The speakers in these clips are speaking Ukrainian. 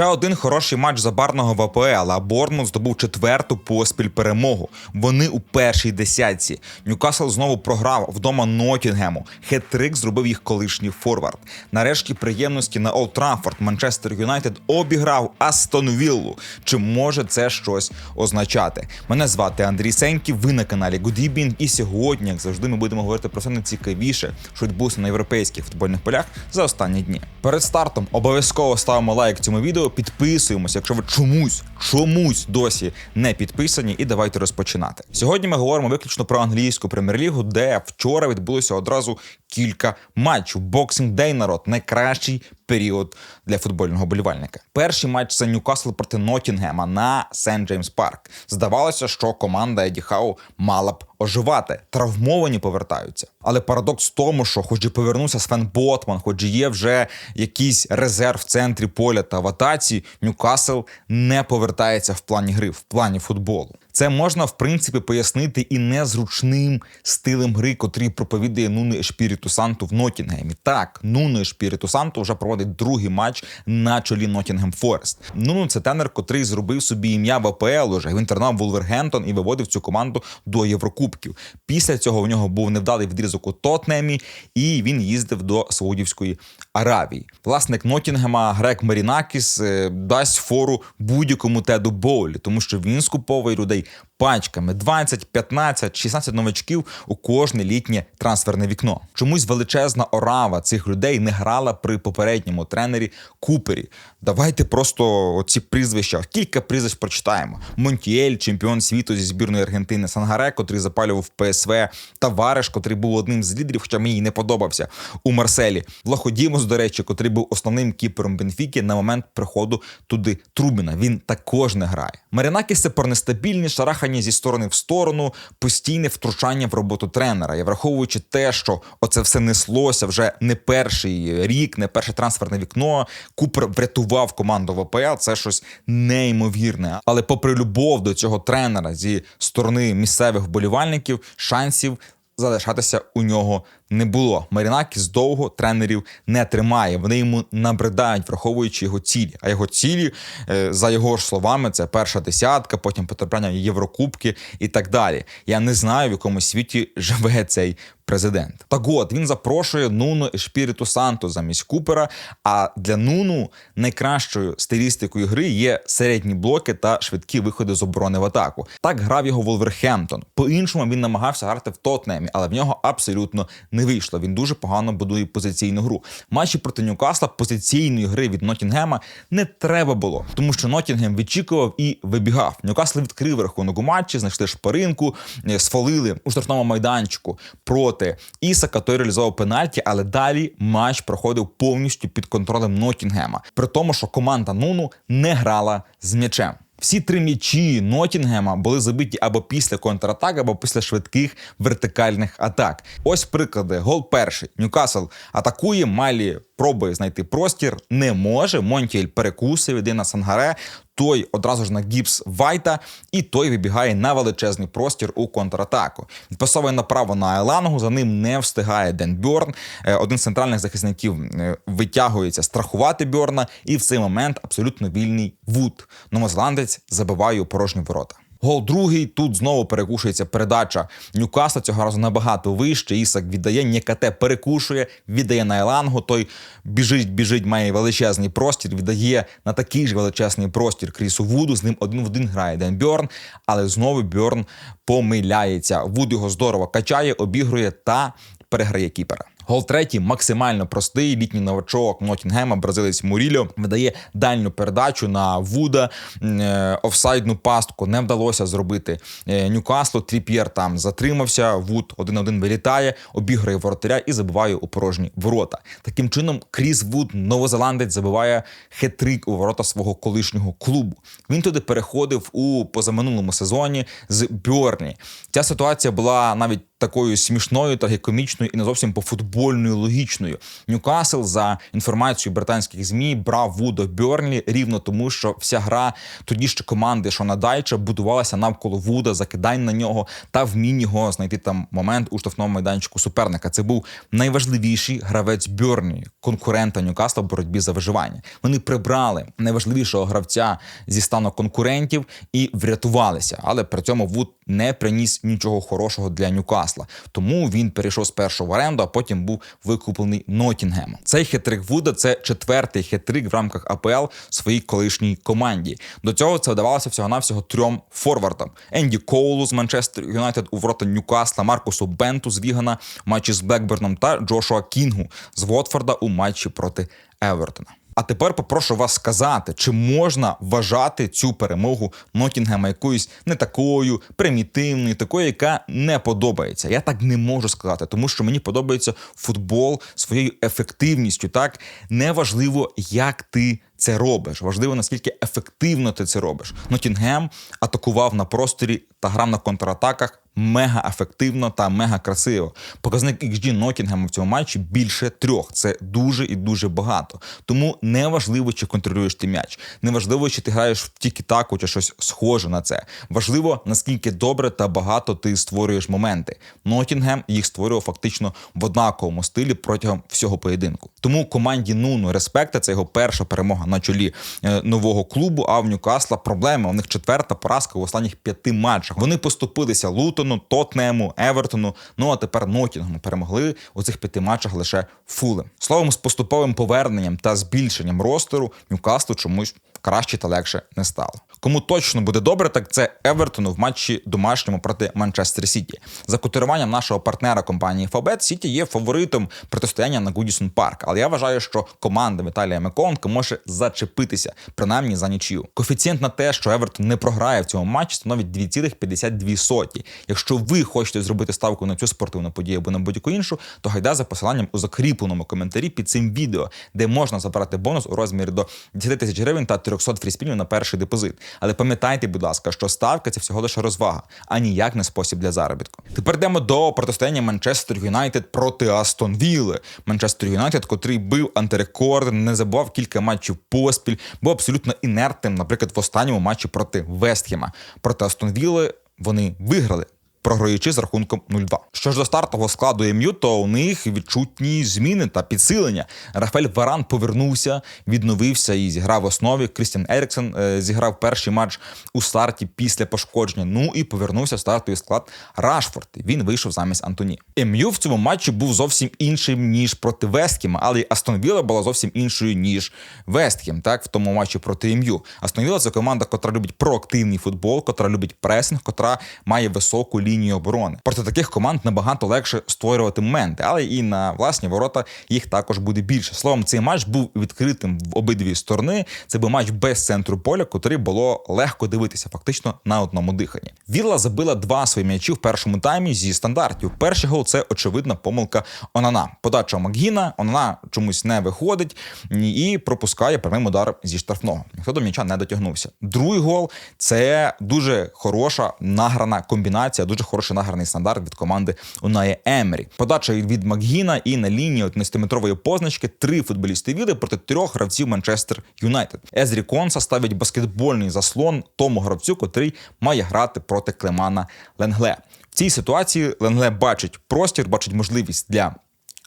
Ще один хороший матч забарного в АПЛ, а Борнмут здобув четверту поспіль перемогу. Вони у першій десятці. Ньюкасл знову програв вдома Нотінгему. Хет-трик зробив їх колишній форвард. Нарешті приємності на Олд Траффорд Манчестер Юнайтед обіграв Астон Віллу. Чи може це щось означати? Мене звати Андрій Сеньків. Ви на каналі Evening. І сьогодні, як завжди, ми будемо говорити про все найцікавіше, що відбулося на європейських футбольних полях за останні дні. Перед стартом обов'язково ставимо лайк цьому відео, підписуємося, якщо ви чомусь, чомусь досі не підписані, і давайте розпочинати. Сьогодні ми говоримо виключно про англійську прем'єр-лігу, де вчора відбулося одразу кілька матчів. Боксинг Дей народ найкращий період для футбольного болівальника. Перший матч це Ньюкасл проти Нотінгема на Сент Джеймс Парк. Здавалося, що команда Еді Хау мала б оживати. Травмовані повертаються. Але парадокс в тому, що, хоч і повернувся Свен Ботман, хоч і є вже якийсь резерв в центрі поля та в атаці, Ньюкасл не повертається в плані гри, в плані футболу. Це можна в принципі пояснити і незручним стилем гри, котрий проповідує Нуно Ешпіріту Санту в Нотінгемі. Так, Нуно Ешпіріту Санту вже проводить другий матч на чолі Нотінгем Форест. Нуно це тенер, котрий зробив собі ім'я в АПЛ уже. Він тренував Вулвергентон і виводив цю команду до Єврокубків. Після цього в нього був невдалий відрізок у Тотнемі, і він їздив до Саудівської Аравії. Власник Нотінгема Грек Марінакіс е, дасть фору будь-якому теду Боулі, тому що він скуповує людей пачками 20, 15, 16 новачків у кожне літнє трансферне вікно. Чомусь величезна орава цих людей не грала при попередньому тренері Купері. Давайте просто оці прізвища, кілька прізвищ прочитаємо: Монтіель, чемпіон світу зі збірної Аргентини, Сангаре, котрий запалював ПСВ, Тавариш, котрий був одним з лідерів, хоча мені не подобався у Марселі. Влаходімос, до речі, котрий був основним кіпером Бенфіки на момент приходу туди Трубіна. Він також не грає. Марінакіс це про нестабільні шарахання зі сторони в сторону, постійне втручання в роботу тренера. І враховуючи те, що оце все неслося вже не перший рік, не перше трансферне вікно. Купер врятував команду в АПЛ. Це щось неймовірне. Але, попри любов до цього тренера зі сторони місцевих вболівальників, шансів залишатися у нього не було. Марінакіс довго тренерів не тримає. Вони йому набридають, враховуючи його цілі. А його цілі, е, за його ж словами, це перша десятка, потім потрапляння в Єврокубки і так далі. Я не знаю, в якому світі живе цей президент. Так от він запрошує Нуну і Шпіріту Санту замість Купера. А для Нуну найкращою стилістикою гри є середні блоки та швидкі виходи з оборони в атаку. Так грав його Волверхемптон. По-іншому він намагався грати в Тотнемі, але в нього абсолютно не вийшло. Він дуже погано будує позиційну гру. Матчі проти Ньюкасла позиційної гри від Нотінгема не треба було, тому що Нотінгем відчікував і вибігав. Ньюкасл відкрив рахунок у матчі, знайшли шпаринку, е, сфалили у штрафному майданчику проти Ісака. Той реалізував пенальті, але далі матч проходив повністю під контролем Нотінгема. При тому, що команда Нуну не грала з м'ячем. Всі три м'ячі Нотінгема були забиті або після контратак, або після швидких вертикальних атак. Ось приклади. Гол перший. Ньюкасл атакує, Малі пробує знайти простір, не може. Монтіель перекусив, іде на Сангаре. Той одразу ж на гіпс Вайта, і той вибігає на величезний простір у контратаку. Відпасовує направо на Елангу, за ним не встигає Ден Бьорн. Е, один з центральних захисників е, витягується страхувати Бьорна, і в цей момент абсолютно вільний Вуд. Новозеландець забиває у порожні ворота. Гол другий. Тут знову перекушується передача Ньюкасла. Цього разу набагато вище. Ісак віддає, Нікате перекушує, віддає на Елангу. Той біжить, біжить, має величезний простір. Віддає на такий ж величезний простір Крісу Вуду. З ним один в один грає Ден Бьорн, але знову Бьорн помиляється. Вуд його здорово качає, обігрує та переграє кіпера. Гол третій максимально простий. Літній новачок Нотінгема, бразилець Мурільо видає дальню передачу на Вуда. Е, офсайдну пастку не вдалося зробити е, Ньюкаслу. Тріп'єр там затримався. Вуд один-один вилітає, обіграє воротаря і забиває у порожні ворота. Таким чином, Кріс Вуд, новозеландець, забиває хетрик у ворота свого колишнього клубу. Він туди переходив у позаминулому сезоні з Бьорні. Ця ситуація була навіть такою смішною, трагікомічною і не зовсім пофутбольною логічною. Ньюкасл за інформацією британських змі брав Вудо Бьорнлі рівно тому, що вся гра тоді ще команди Шона Дайча будувалася навколо Вуда, закидань на нього та вмінь його знайти там момент у штрафному майданчику суперника. Це був найважливіший гравець Бьорні, конкурента Ньюкасла в боротьбі за виживання. Вони прибрали найважливішого гравця зі стану конкурентів і врятувалися, але при цьому Вуд не приніс нічого хорошого для Ньюкасла. Тому він перейшов спершу в оренду, а потім був викуплений Нотінгемом. Цей хитрик Вуда це четвертий хитрик в рамках АПЛ своїй колишній команді. До цього це вдавалося всього навсього трьом форвардам: Енді Коулу з Манчестер Юнайтед у ворота Ньюкасла, Маркусу Бенту з Вігана в матчі з Блекберном та Джошуа Кінгу з Вотфорда у матчі проти Евертона. А тепер попрошу вас сказати, чи можна вважати цю перемогу Нотінгема якоюсь не такою примітивною, такою, яка не подобається. Я так не можу сказати, тому що мені подобається футбол своєю ефективністю. Так неважливо, як ти. Це робиш. Важливо, наскільки ефективно ти це робиш. Нотінгем атакував на просторі та грав на контратаках мега ефективно та мега красиво. Показник XG Нотінгема в цьому матчі більше трьох. Це дуже і дуже багато. Тому неважливо, чи контролюєш ти м'яч. Неважливо, чи ти граєш в тікі-таку чи щось схоже на це. Важливо, наскільки добре та багато ти створюєш моменти. Нотінгем їх створював фактично в однаковому стилі протягом всього поєдинку. Тому команді Нуну респекта це його перша перемога на чолі е, нового клубу. А в Ньюкасла проблема. У них четверта поразка в останніх п'яти матчах. Вони поступилися Лутону, Тотнему, Евертону. Ну а тепер Нотінгому перемогли у цих п'яти матчах лише Фулем. Словом, з поступовим поверненням та збільшенням ростеру Ньюкаслу чомусь краще та легше не стало. Кому точно буде добре, так це Евертону в матчі домашньому проти Манчестер Сіті. За котируванням нашого партнера компанії Фабет Сіті є фаворитом протистояння на Гудісон Парк. Але я вважаю, що команда Віталія Миколенка може зачепитися, принаймні за нічию. Коефіцієнт на те, що Евертон не програє в цьому матчі, становить 2,52. Якщо ви хочете зробити ставку на цю спортивну подію або на будь-яку іншу, то гайда за посиланням у закріпленому коментарі під цим відео, де можна забрати бонус у розмірі до 10 тисяч гривень та 300 фріспінів на перший депозит. Але пам'ятайте, будь ласка, що ставка це всього лише розвага, а ніяк не спосіб для заробітку. Тепер йдемо до протистояння Манчестер Юнайтед проти Астон Вілли. Манчестер Юнайтед, котрий бив антирекорд, не забував кілька матчів поспіль, був абсолютно інертним, наприклад, в останньому матчі проти Вестхема. Проти Астон Вілли вони виграли програючи з рахунком 0-2. Що ж до стартового складу МЮ, то у них відчутні зміни та підсилення. Рафель Варан повернувся, відновився і зіграв в основі. Крістіан Еріксон е, зіграв перший матч у старті після пошкодження. Ну і повернувся в стартовий склад Рашфорд. Він вийшов замість Антоні. МЮ в цьому матчі був зовсім іншим ніж проти Вестхема, але й Астон Вілла була зовсім іншою ніж Вестхем. Так в тому матчі проти МЮ. Астон Вілла – це команда, котра любить проактивний футбол, котра любить пресинг, котра має високу лінії оборони. Проти таких команд набагато легше створювати моменти, але і на власні ворота їх також буде більше. Словом, цей матч був відкритим в обидві сторони. Це був матч без центру поля, котрий було легко дивитися, фактично на одному диханні. Вілла забила два свої м'ячі в першому таймі зі стандартів. Перший гол це очевидна помилка Онана. Подача Макгіна, Онана чомусь не виходить і пропускає прямим удар зі штрафного. Ніхто до м'яча не дотягнувся. Другий гол це дуже хороша награна комбінація, дуже хороший награний стандарт від команди Унає Емері. Подача від Макгіна і на лінії 11-метрової позначки три футболісти Вілли проти трьох гравців Манчестер Юнайтед. Езрі Конса ставить баскетбольний заслон тому гравцю, котрий має грати проти Клемана Ленгле. В цій ситуації Ленгле бачить простір, бачить можливість для.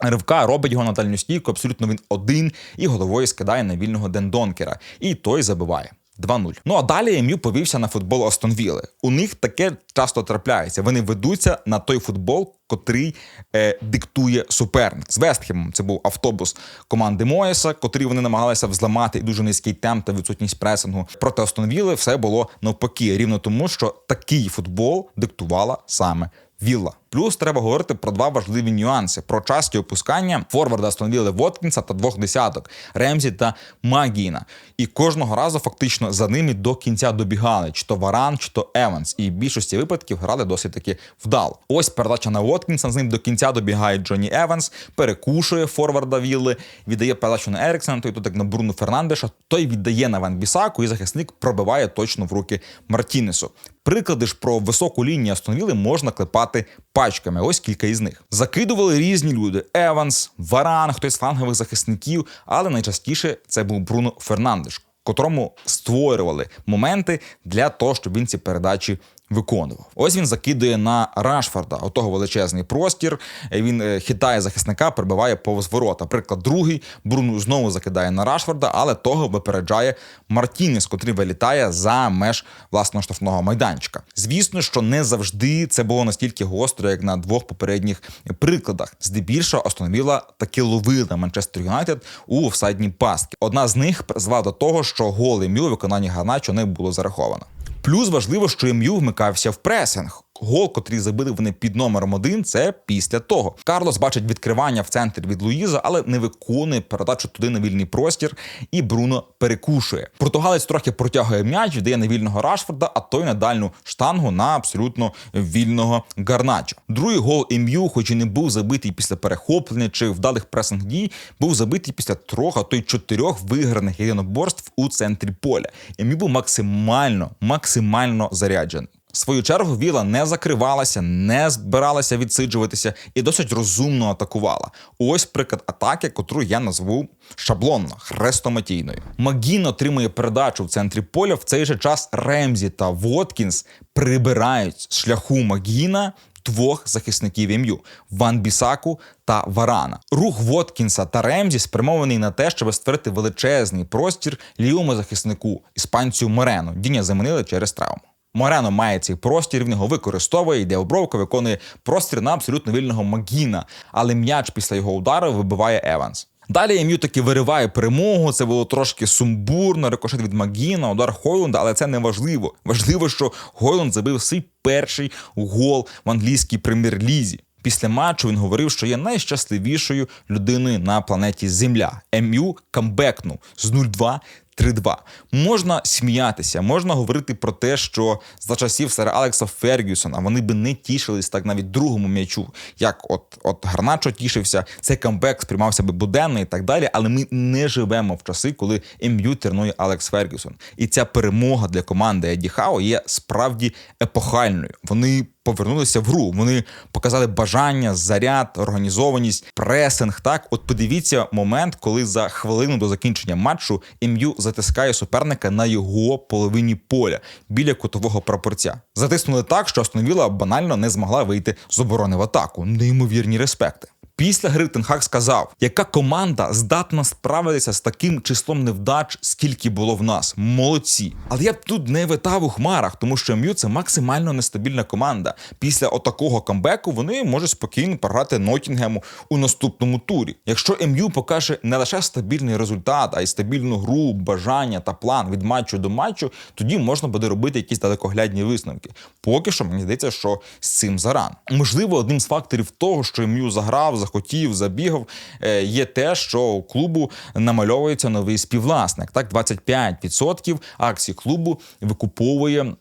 Ривка робить його на дальню стійку, абсолютно він один і головою скидає на вільного Дендонкера. І той забиває. 2-0. Ну а далі МЮ повівся на футбол Астон Вілли. У них таке часто трапляється. Вони ведуться на той футбол, котрий е, диктує суперник. З Вестхемом це був автобус команди Моєса, котрий вони намагалися взламати і дуже низький темп та відсутність пресингу. Проти Астон Вілли все було навпаки, рівно тому, що такий футбол диктувала саме Вілла. Плюс треба говорити про два важливі нюанси: про часті опускання форварда Астонвіли Воткінса та двох десяток Ремзі та Магіна. І кожного разу фактично за ними до кінця добігали чи то Варан, чи то Еванс. І в більшості випадків грали досить таки вдало. Ось передача на Воткінса. З ним до кінця добігає Джоні Еванс, перекушує форварда Вілли, віддає передачу на Еріксона, той тут як на Бруно Фернандеша. Той віддає на Ван Бісаку, і захисник пробиває точно в руки Мартінесу. Приклади ж про високу лінію Астонвіли можна клепати пачками. Ось кілька із них. Закидували різні люди: Еванс, Варан, хтось з флангових захисників, але найчастіше це був Бруно Фернандеш, котрому створювали моменти для того, щоб він ці передачі виконував. Ось він закидує на Рашфорда, отого величезний простір. Він е, хитає захисника, прибиває повз ворота. Приклад другий. Бруно знову закидає на Рашфорда, але того випереджає Мартінес, котрий вилітає за меж власного штрафного майданчика. Звісно, що не завжди це було настільки гостро, як на двох попередніх прикладах. Здебільшого остановила таки ловила Манчестер Юнайтед у офсайдні пастки. Одна з них призвела до того, що гол Емю у виконанні Гарначо не було зараховано. Плюс важливо, що МЮ вмикався в пресинг. Гол, котрий забили вони під номером один, це після того. Карлос бачить відкривання в центрі від Луїза, але не виконує передачу туди на вільний простір, і Бруно перекушує. Португалець трохи протягує м'яч, віддає на вільного Рашфорда, а той на дальню штангу на абсолютно вільного Гарначо. Другий гол Ем'ю, хоч і не був забитий після перехоплення чи вдалих пресинг дій, був забитий після трьох, а то й чотирьох виграних єдиноборств у центрі поля. Ем'ю був максимально, максимально заряджений. В свою чергу Віла не закривалася, не збиралася відсиджуватися і досить розумно атакувала. Ось приклад атаки, котру я назву шаблонно, хрестоматійною. Магін отримує передачу в центрі поля. В цей же час Ремзі та Воткінс прибирають з шляху Магіна. Двох захисників ім'ю Ван Бісаку та Варана. Рух Воткінса та Ремзі спрямований на те, щоб створити величезний простір лівому захиснику іспанцю Морену. Діня замінили через травму. Морено має цей простір, він його використовує, йде обровка, виконує простір на абсолютно вільного Магіна, але м'яч після його удару вибиває Еванс. Далі Ем'ю таки вириває перемогу. Це було трошки сумбурно, рикошет від Магіна, удар Хойлунда, але це не важливо. Важливо, що Хойлунд забив свій перший гол в англійській прем'єр-лізі. Після матчу він говорив, що є найщасливішою людиною на планеті Земля. Ем'ю камбекнув з 0-2 3-2. Можна сміятися, можна говорити про те, що за часів сера Алекса Фергюсона вони би не тішились так навіть другому м'ячу, як от от Гарначо тішився, цей камбек сприймався би буденно і так далі. Але ми не живемо в часи, коли МЮ тренує Алекс Фергюсон. І ця перемога для команди Еді Хао є справді епохальною. Вони повернулися в гру. Вони показали бажання, заряд, організованість, пресинг. Так, от подивіться момент, коли за хвилину до закінчення матчу ім'ю затискає суперника на його половині поля біля кутового прапорця. Затиснули так, що Астон банально не змогла вийти з оборони в атаку. Неймовірні респекти. Після гри Тенхак сказав, яка команда здатна справитися з таким числом невдач, скільки було в нас. Молодці. Але я б тут не витав у хмарах, тому що М'ю це максимально нестабільна команда. Після отакого камбеку вони можуть спокійно програти Нотінгему у наступному турі. Якщо М'Ю покаже не лише стабільний результат, а й стабільну гру, бажання та план від матчу до матчу, тоді можна буде робити якісь далекоглядні висновки. Поки що мені здається, що з цим зарано. Можливо, одним з факторів того, що М'Ю заграв захотів, забігав. Е, є те, що у клубу намальовується новий співвласник. Так, 25% акцій клубу викуповує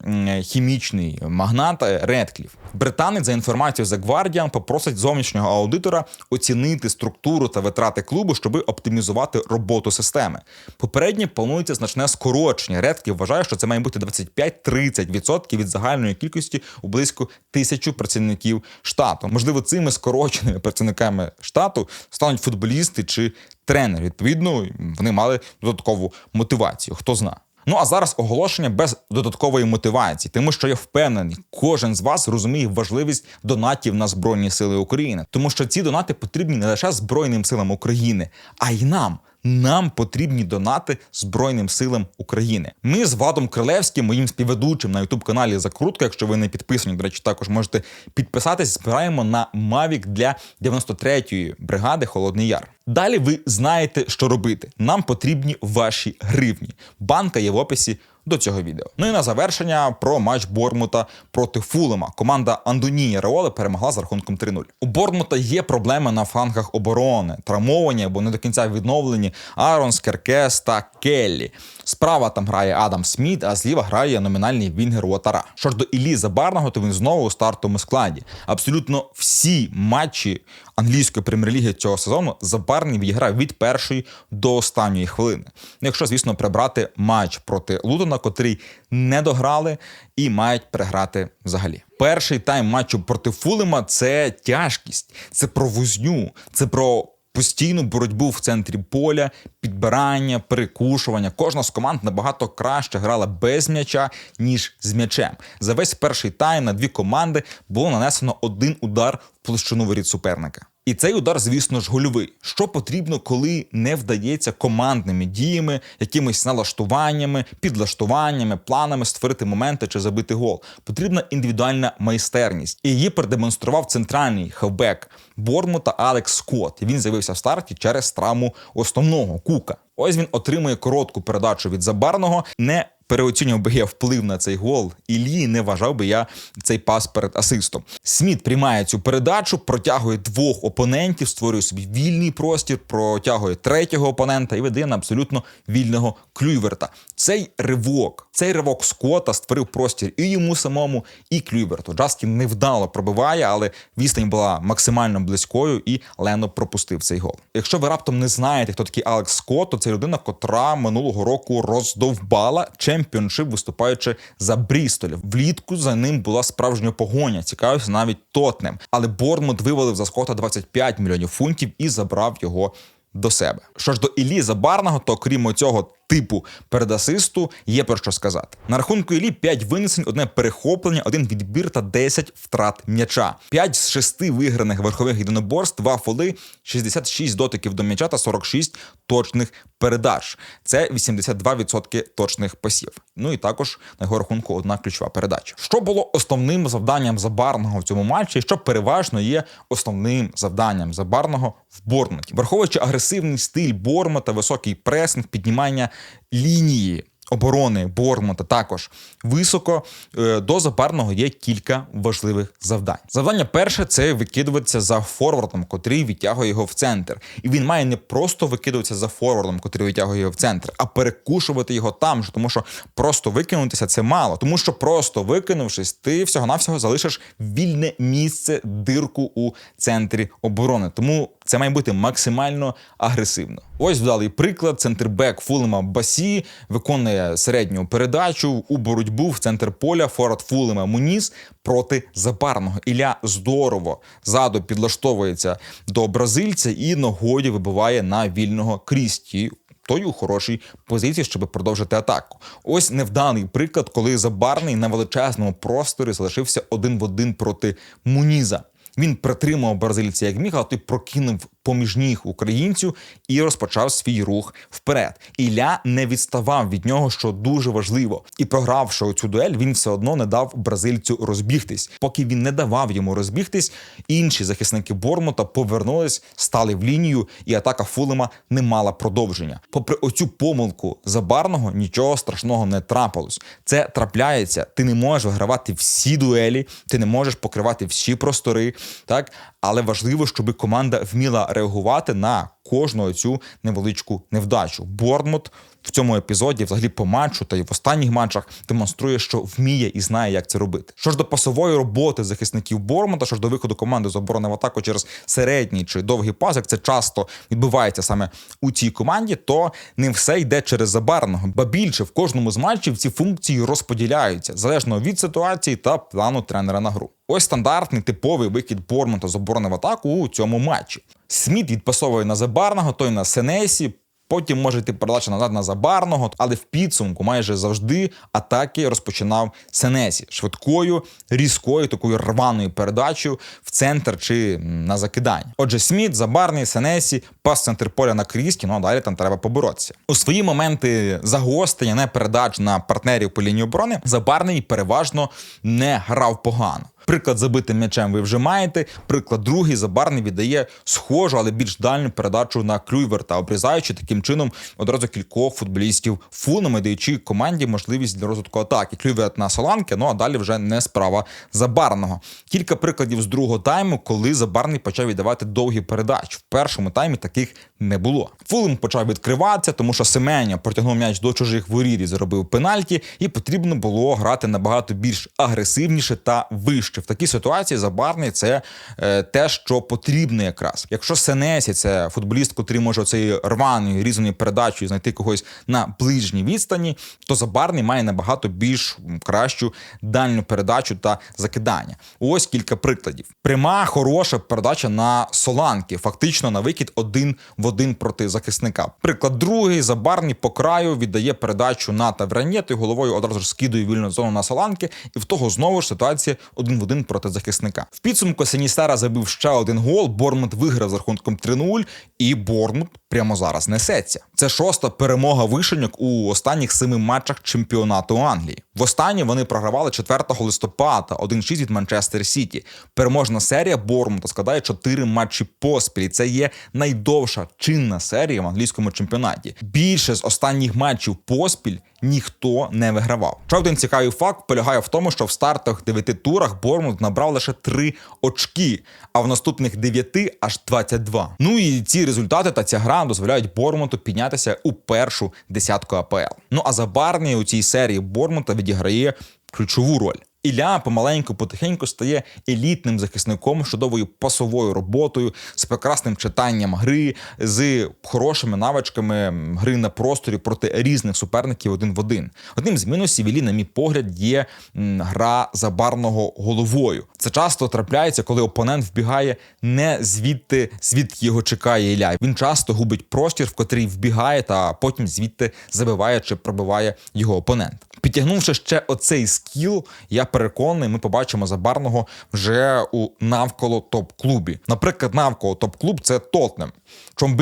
хімічний магнат Редкліф. Британець за інформацією The Guardian попросить зовнішнього аудитора оцінити структуру та витрати клубу, щоб оптимізувати роботу системи. Попередньо планується значне скорочення. Редкліф вважає, що це має бути 25-30% від загальної кількості у близько тисячу працівників штату. Можливо, цими скороченими працівниками саме штату стануть футболісти чи тренери. Відповідно, вони мали додаткову мотивацію. Хто зна. Ну а зараз оголошення без додаткової мотивації, тому що я впевнений, кожен з вас розуміє важливість донатів на Збройні Сили України, тому що ці донати потрібні не лише Збройним силам України, а й нам. Нам потрібні донати Збройним силам України. Ми з Вадом Крилевським, моїм співведучим на ютуб каналі Закрутка. Якщо ви не підписані, до речі, також можете підписатись. Збираємо на Мавік для 93-ї бригади Холодний Яр. Далі ви знаєте, що робити. Нам потрібні ваші гривні. Банка є в описі до цього відео. Ну і на завершення про матч Бормута проти Фулема. Команда Андонії Реоли перемогла за рахунком 3-0. У Бормута є проблеми на флангах оборони, травмовані або не до кінця відновлені Аронс, Керкес та Келлі. Справа там грає Адам Сміт, а зліва грає номінальний Вінгер Уатара. Що ж до Ілі Забарного, то він знову у стартовому складі. Абсолютно всі матчі англійської прем'єр-ліги цього сезону Забарний відіграв від першої до останньої хвилини. Ну, Якщо, звісно, прибрати матч проти Лутона, котрий не дограли і мають переграти взагалі. Перший тайм матчу проти Фулема це тяжкість, це про возню, це про. Постійну боротьбу в центрі поля, підбирання, перекушування. Кожна з команд набагато краще грала без м'яча, ніж з м'ячем. За весь перший тайм на дві команди було нанесено один удар в площину воріт суперника. І цей удар, звісно ж, гольовий. Що потрібно, коли не вдається командними діями, якимись налаштуваннями, підлаштуваннями, планами створити моменти чи забити гол. Потрібна індивідуальна майстерність. І її продемонстрував центральний хавбек Бормута Алекс Скотт. Він з'явився в старті через травму основного кука. Ось він отримує коротку передачу від забарного. Не переоцінював би я вплив на цей гол. Іллі не вважав би я цей пас перед асистом. Сміт приймає цю передачу, протягує двох опонентів, створює собі вільний простір, протягує третього опонента і видає на абсолютно вільного клюйверта. Цей ривок, цей ривок Скотта створив простір і йому самому, і клюйверту. Джаскін невдало пробиває, але відстань була максимально близькою, і Лено пропустив цей гол. Якщо ви раптом не знаєте, хто такий Алекс Скотт, то це людина, котра минулого року роздовбала чемпіоншип, виступаючи за Брістоль. Влітку за ним була справжня погоня. Цікавився навіть Тотнем. Але Бормут вивалив за скота 25 мільйонів фунтів і забрав його до себе. Що ж до Іліза Забарного, то крім цього типу передасисту, є про що сказати. На рахунку Іллі 5 винесень, одне перехоплення, один відбір та 10 втрат м'яча. 5 з 6 виграних верхових єдиноборств, 2 фоли, 66 дотиків до м'яча та 46 точних передач. Це 82% точних пасів. Ну і також на його рахунку одна ключова передача. Що було основним завданням Забарного в цьому матчі, що переважно є основним завданням Забарного в Бормуті, враховуючи агресивний стиль Бормута, високий пресинг, піднімання лінії. Оборони Бормута також високо Е, до Забарного є кілька важливих завдань. Завдання перше це викидуватися за форвардом, котрий відтягує його в центр. І він має не просто викидуватися за форвардом, котрий витягує його в центр, а перекушувати його там же, тому що просто викинутися це мало. Тому що просто викинувшись, ти всього-навсього залишиш вільне місце, дирку у центрі оборони. Тому це має бути максимально агресивно. Ось вдалий приклад. Центрбек Фулема Басі виконує середню передачу у боротьбу в центр поля. Форвард Фулема Муніс проти Забарного. Ілля здорово ззаду підлаштовується до бразильця і ногою вибиває на вільного крісті. Той у хорошій позиції, щоб продовжити атаку. Ось невданий приклад, коли Забарний на величезному просторі залишився один в один проти Муніза. Він притримав бразильця як міг, а той прокинув поміж ніг українцю і розпочав свій рух вперед. Ілля не відставав від нього, що дуже важливо. І програвши цю дуель, він все одно не дав бразильцю розбігтись. Поки він не давав йому розбігтись, інші захисники Бормута повернулись, стали в лінію, і атака Фулема не мала продовження. Попри оцю помилку забарного, нічого страшного не трапилось. Це трапляється. Ти не можеш вигравати всі дуелі, ти не можеш покривати всі простори, так але важливо, щоб команда вміла реагувати на кожну цю невеличку невдачу. Бормут в цьому епізоді, взагалі по матчу та й в останніх матчах, демонструє, що вміє і знає, як це робити. Що ж до пасової роботи захисників Бормута, що ж до виходу команди з оборони в атаку через середній чи довгий пас, як це часто відбувається саме у цій команді, то не все йде через забарного. Ба більше в кожному з матчів ці функції розподіляються залежно від ситуації та плану тренера на гру. Ось стандартний типовий викид Бормута з оборони в атаку у цьому матчі. Сміт відпасовує на Забарного, той на Сенесі. Потім може йти передача назад на забарного, але в підсумку майже завжди атаки розпочинав Сенесі швидкою, різкою, такою рваною передачею в центр чи на закидання. Отже, Сміт, Забарний, Сенесі, пас центр поля на Крісті, ну а далі там треба поборотися. У свої моменти загострення, не передач на партнерів по лінії оборони, Забарний переважно не грав погано. Приклад забитим м'ячем ви вже маєте. Приклад другий забарний віддає схожу, але більш дальню передачу на Клюйверта, обрізаючи таким чином одразу кількох футболістів фулами, даючи команді можливість для розвитку атаки. Клюйверт на Соланки, ну а далі вже не справа забарного. Кілька прикладів з другого тайму, коли забарний почав віддавати довгі передачі. В першому таймі таких не було. Фулем почав відкриватися, тому що Семеня протягнув м'яч до чужих воріт і заробив пенальті, і потрібно було грати набагато більш агресивніше та вище. Навіщо? В такій ситуації забарний це е, те, що потрібно якраз. Якщо Сенесі це футболіст, котрий може оцею рваною різаною передачею знайти когось на ближній відстані, то забарний має набагато більш кращу дальню передачу та закидання. Ось кілька прикладів. Пряма хороша передача на Соланки, фактично на викид один в один проти захисника. Приклад другий забарний по краю віддає передачу на Тавранєту і головою одразу ж скидує вільну зону на Соланки, і в того знову ж ситуація один в один проти захисника. В підсумку Сеністера забив ще один гол. Бормут виграв з рахунком 3-0, і Бормут прямо зараз несеться. Це шоста перемога вишеньок у останніх семи матчах чемпіонату Англії. Востаннє вони програвали 4 листопада 1-6 від Манчестер Сіті. Переможна серія Бормута складає 4 матчі поспіль. Це є найдовша чинна серія в англійському чемпіонаті. Більше з останніх матчів поспіль ніхто не вигравав. Ще один цікавий факт полягає в тому, що в стартах 9 турах Бормут набрав лише 3 очки, а в наступних 9 аж 22. Ну і ці результати та ця гра дозволяють Бормуту піднятися у першу десятку АПЛ. Ну а за Барні у цій серії Бормута відіграє ключову роль. Ілля помаленьку, потихеньку стає елітним захисником чудовою пасовою роботою, з прекрасним читанням гри, з хорошими навичками гри на просторі проти різних суперників один в один. Одним з мінусів Іллі, на мій погляд, є гра забарного головою. Це часто трапляється, коли опонент вбігає не звідти, звідки його чекає Ілля. Він часто губить простір, в котрий вбігає, та потім звідти забиває чи пробиває його опонент. Підтягнувши ще оцей скіл, я переконаний, ми побачимо забарного вже у навколо топ-клубі. Наприклад, навколо топ-клуб це Тотнем.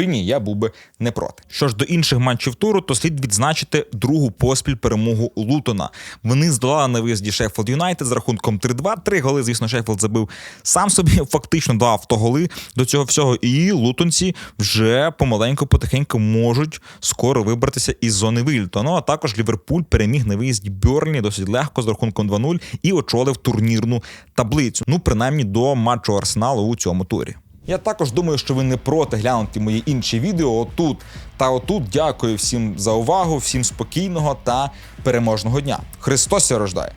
Ні, я був би не проти. Що ж до інших матчів туру, то слід відзначити другу поспіль перемогу Лутона. Вони здолали на виїзді Шеффілд Юнайтед з рахунком 3-2. Три голи, звісно, Шеффілд забив сам собі, фактично два автоголи до цього всього. І лутонці вже помаленьку, потихеньку можуть скоро вибратися із зони вильту. Ну а також Ліверпуль переміг на виїзді Бьорні досить легко з рахунком 2-0 і очолив турнірну таблицю. Ну, принаймні до матчу Арсеналу у цьому турі. Я також думаю, що ви не проти глянути мої інші відео отут та отут. Дякую всім за увагу, всім спокійного та переможного дня. Христос рождає!